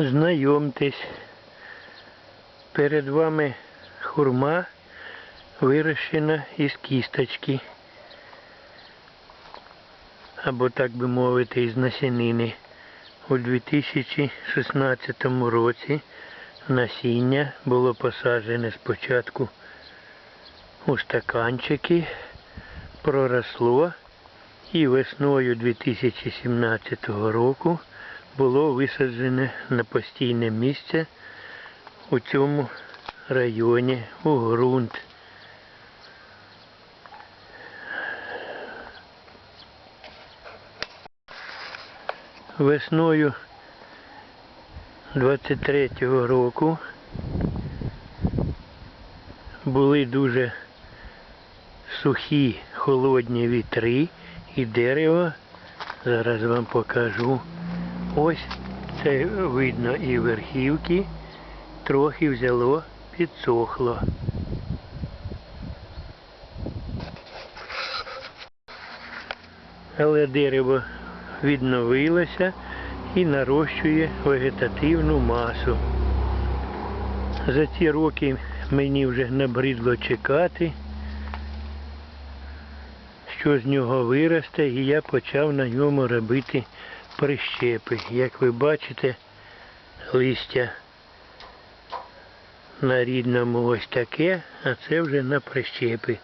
Знайомтесь. Перед вами хурма вирощена із кісточки. Або так би мовити, із насінини. У 2016 році насіння було посаджене спочатку у стаканчики, проросло і весною 2017 року було висаджене на постійне місце у цьому районі у ґрунт. Весною 23-го року були дуже сухі холодні вітри і дерево. Зараз вам покажу. Ось це видно і верхівки. Трохи взяло, підсохло. Але дерево відновилося і нарощує вегетативну масу. За ці роки мені вже набридло чекати, що з нього виросте, і я почав на ньому робити прищепи. Як ви бачите, листя на рідному ось таке, а це вже на прищепи.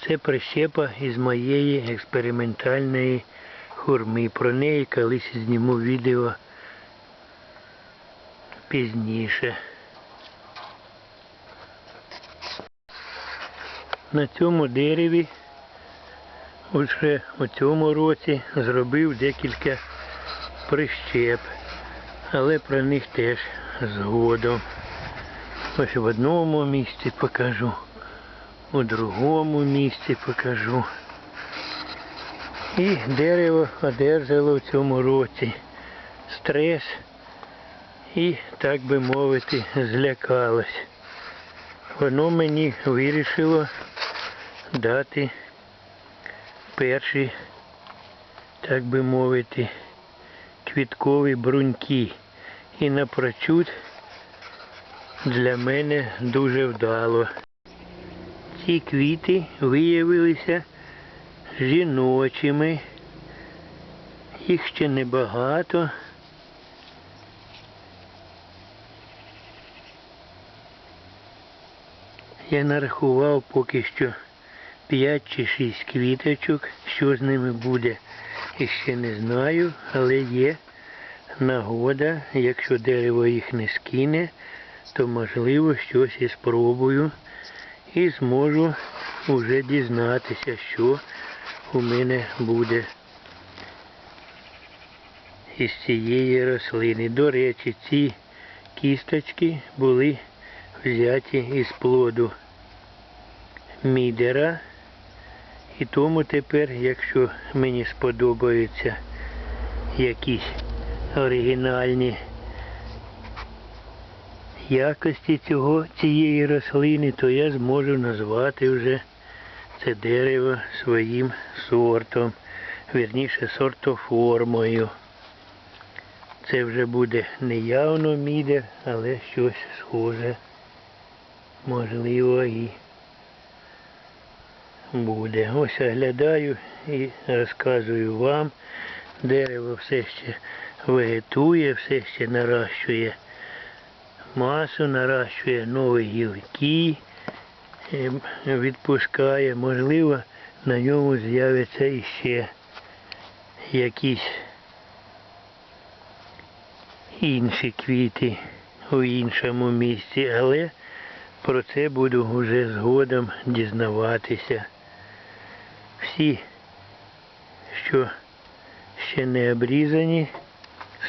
Це прищепа із моєї експериментальної хурми. Про неї колись зніму відео пізніше. На цьому дереві уже у цьому році зробив декілька прищеп, але про них теж згодом. Ось в одному місці покажу, у другому місці покажу. І дерево одержало в цьому році стрес і, так би мовити, злякалось. Воно мені вирішило дати перші, так би мовити, квіткові бруньки. І напрочуд для мене дуже вдало. Ці квіти виявилися жіночими. Їх ще небагато. Я нарахував поки що 5 чи 6 квіточок. Що з ними буде, і ще не знаю, але є нагода, якщо дерево їх не скине, то можливо щось і спробую і зможу вже дізнатися, що у мене буде із цієї рослини. До речі, ці кісточки були взяті із плоду мідера. І тому тепер, якщо мені сподобаються якісь оригінальні якості цього, цієї рослини, то я зможу назвати вже це дерево своїм сортом, вірніше сортоформою. Це вже буде не явно мідер, але щось схоже. Можливо і буде. Ось оглядаю і розказую вам. Дерево все ще вегетує, все ще наращує масу, наращує нові гілки, е, відпускає. Можливо, на ньому з'являться іще якісь інші квіти у іншому місці, але про це буду вже згодом дізнаватися. Всі, що ще не обрізані,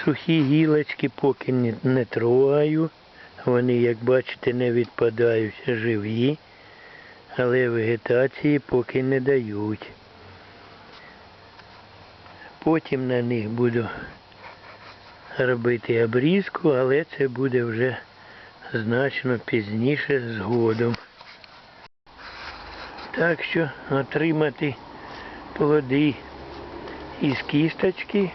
сухі гілочки поки не, трогаю. Вони, як бачите, не відпадають живі, але вегетації поки не дають. Потім на них буду робити обрізку, але це буде вже значно пізніше згодом. Так що отримати плоди із кісточки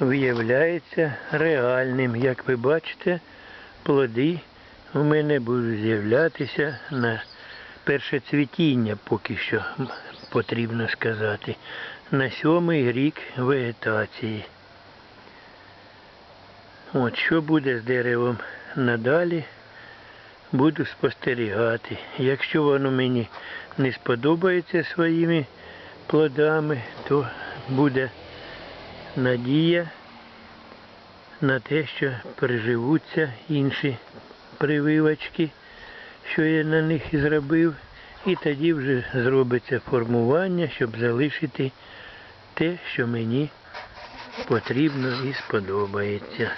виявляється реальним. Як ви бачите, плоди у мене будуть з'являтися на перше цвітіння поки що, потрібно сказати, на сьомий рік вегетації. От що буде з деревом надалі, буду спостерігати. Якщо воно мені не сподобається своїми плодами, то буде надія на те, що приживуться інші прививочки, що я на них зробив, і тоді вже зробиться формування, щоб залишити те, що мені потрібно і сподобається.